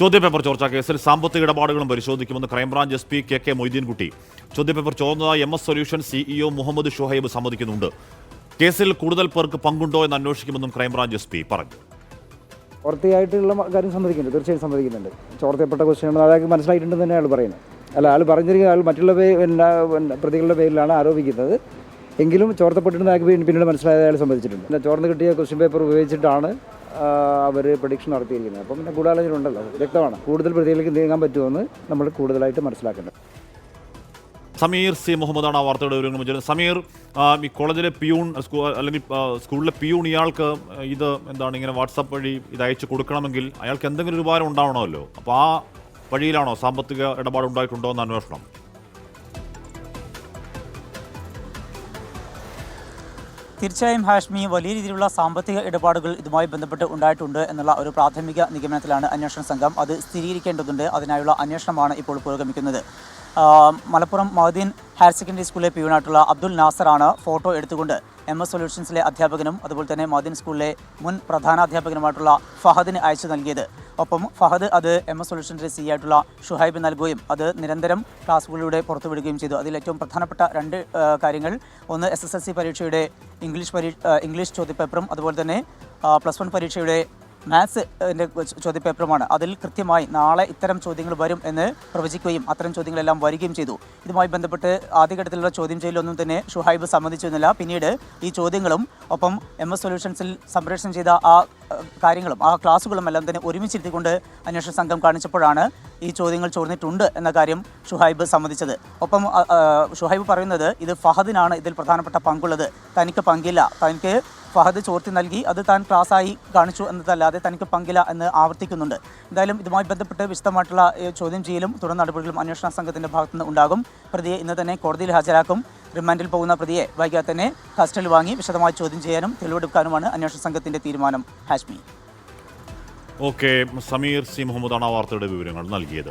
ചോദ്യപേപ്പർ ചോർച്ചാ കേസിൽ സാമ്പത്തിക ഇടപാടുകളും പരിശോധിക്കുമെന്ന് crime branch S P K K Moideenkutty. ചോദ്യപേപ്പർ ചോർന്നതായി M S solution CEO Muhammad Shuhaib സമ്മതിക്കുന്നുണ്ട്. കേസിൽ കൂടുതൽ പേർക്ക് പങ്കുണ്ടോ എന്ന് അന്വേഷിക്കുമെന്നും ക്രൈംബ്രാഞ്ച് എസ് പി പറഞ്ഞു. വൃത്തിയായിട്ടുള്ള കാര്യം സമ്മതിക്കുന്നുണ്ട്. തീർച്ചയായും സമ്മതിക്കുന്നുണ്ട്. ചോർത്തപ്പെട്ട ക്വസ്റ്റ്യൻ അതായത് മനസ്സിലായിട്ടുണ്ടെന്ന് തന്നെ അയാൾ പറയുന്നത് അല്ല ആൾ പറഞ്ഞിരിക്കുന്ന ആൾ മറ്റുള്ള പിന്നെ പ്രതികളുടെ പേരിലാണ് ആരോപിക്കുന്നത്. എങ്കിലും ചോർത്തപ്പെട്ടിരുന്ന പിന്നീട് മനസ്സിലായ അയാൾ സമ്മതിച്ചിട്ടുണ്ട്. ചോർന്ന് കിട്ടിയ ക്വസ്റ്റ്യൻ പേപ്പർ ഉപയോഗിച്ചിട്ടാണ് അവർ പ്രഡിക്ഷൻ നടത്തിയിരിക്കുന്നത്. അപ്പം പിന്നെ ഗൂഢാലോചന ഉണ്ടല്ലോ വ്യക്തമാണ്. കൂടുതൽ പ്രതികളിലേക്ക് നീങ്ങാൻ പറ്റുമെന്ന് നമ്മൾ കൂടുതലായിട്ട് മനസ്സിലാക്കേണ്ടത്. സമീർ സി മുഹമ്മദാണ് ആ വാർത്തയുടെ വിവരങ്ങൾ വെച്ചത് സമീർ ഈ കോളേജിലെ പിയൂൺ അല്ലെങ്കിൽ സ്കൂളിലെ പിയൂൺ ഇയാൾക്ക് ഇത് എന്താണ് ഇങ്ങനെ വാട്സാപ്പ് വഴി ഇത് അയച്ചു കൊടുക്കണമെങ്കിൽ അയാൾക്ക് എന്തെങ്കിലും ഒരു ഉപകാരം ഉണ്ടാവണമല്ലോ? അപ്പോൾ ആ വഴിയിലാണോ സാമ്പത്തിക ഇടപാട് ഉണ്ടായിട്ടുണ്ടോ എന്ന് അന്വേഷണം? തീർച്ചയായും ഹാഷ്മി വലിയ രീതിയിലുള്ള സാമ്പത്തിക ഇടപാടുകൾ ഇതുമായി ബന്ധപ്പെട്ട് ഉണ്ടായിട്ടുണ്ട് എന്നുള്ള ഒരു പ്രാഥമിക നിഗമനത്തിലാണ് അന്വേഷണ സംഘം അത് സ്ഥിരീകരിക്കേണ്ടതുണ്ട്. അതിനായുള്ള അന്വേഷണമാണ് ഇപ്പോൾ പുരോഗമിക്കുന്നത്. മലപ്പുറം മഹദീൻ ഹയർ സെക്കൻഡറി സ്കൂളിലെ പിയൂണായിട്ടുള്ള അബ്ദുൽ നാസറാണ് ഫോട്ടോ എടുത്തുകൊണ്ട് എം എസ് സൊല്യൂഷൻസിലെ അധ്യാപകനും അതുപോലെ തന്നെ മഹദീൻ സ്കൂളിലെ മുൻ പ്രധാനാധ്യാപകനുമായിട്ടുള്ള ഫഹദിന് അയച്ചു നൽകിയത്. ഒപ്പം ഫഹദ് അത് എം എസ് സൊല്യൂഷന്റെ സി ആയിട്ടുള്ള ഷുഹൈബ് നൽകുകയും അത് നിരന്തരം ക്ലാസ്സുകളിലൂടെ പുറത്തുവിടുകയും ചെയ്തു. അതിൽ ഏറ്റവും പ്രധാനപ്പെട്ട രണ്ട് കാര്യങ്ങൾ. ഒന്ന് എസ് എസ് എൽ സി പരീക്ഷയുടെ ഇംഗ്ലീഷ് പരീക്ഷ ഇംഗ്ലീഷ് ചോദ്യപേപ്പറും അതുപോലെ തന്നെ പ്ലസ് വൺ പരീക്ഷയുടെ മാത്സ് ചോദ്യ പേപ്പറുമാണ്. അതിൽ കൃത്യമായി നാളെ ഇത്തരം ചോദ്യങ്ങൾ വരും എന്ന് പ്രവചിക്കുകയും അത്തരം ചോദ്യങ്ങളെല്ലാം വരികയും ചെയ്തു. ഇതുമായി ബന്ധപ്പെട്ട് ആദ്യഘട്ടത്തിലുള്ള ചോദ്യം ചെയ്യലൊന്നും തന്നെ ഷുഹൈബ് സംബന്ധിച്ചിരുന്നില്ല പിന്നീട് ഈ ചോദ്യങ്ങളും ഒപ്പം എം എസ് സൊല്യൂഷൻസിൽ സംപ്രേഷണം ചെയ്ത ആ കാര്യങ്ങളും ആ ക്ലാസ്സുകളും എല്ലാം തന്നെ ഒരുമിച്ചിരുത്തിക്കൊണ്ട് അന്വേഷണ സംഘം കാണിച്ചപ്പോഴാണ് ഈ ചോദ്യങ്ങൾ ചോർന്നിട്ടുണ്ട് എന്ന കാര്യം ഷുഹൈബ് സമ്മതിച്ചത്. ഒപ്പം ഷുഹൈബ് പറയുന്നത് ഇത് ഫഹദിനാണ് ഇതിൽ പ്രധാനപ്പെട്ട പങ്കുള്ളത്. തനിക്ക് പങ്കില്ല. തനിക്ക് ഫഹദ് ചോർത്തി നൽകി. അത് താൻ ക്ലാസ്സായി കാണിച്ചു എന്നതല്ലാതെ തനിക്ക് പങ്കില്ല എന്ന് ആവർത്തിക്കുന്നുണ്ട്. എന്തായാലും ഇതുമായി ബന്ധപ്പെട്ട് വിശദമായിട്ടുള്ള ചോദ്യം ചെയ്യലും തുടർ നടപടികളും അന്വേഷണ സംഘത്തിന്റെ ഭാഗത്തുനിന്ന് ഉണ്ടാകും. പ്രതിയെ ഇന്ന് തന്നെ കോടതിയിൽ ഹാജരാക്കും. റിമാൻഡിൽ പോകുന്ന പ്രതിയെ വൈകാതെ തന്നെ കസ്റ്റഡിയിൽ വാങ്ങി വിശദമായി ചോദ്യം ചെയ്യാനും തെളിവെടുക്കാനുമാണ് അന്വേഷണ സംഘത്തിന്റെ തീരുമാനം. ഹാഷ്മി. ഓക്കെ സമീർ സി മുഹമ്മദാണ് ആ വാർത്തയുടെ വിവരങ്ങൾ നൽകിയത്.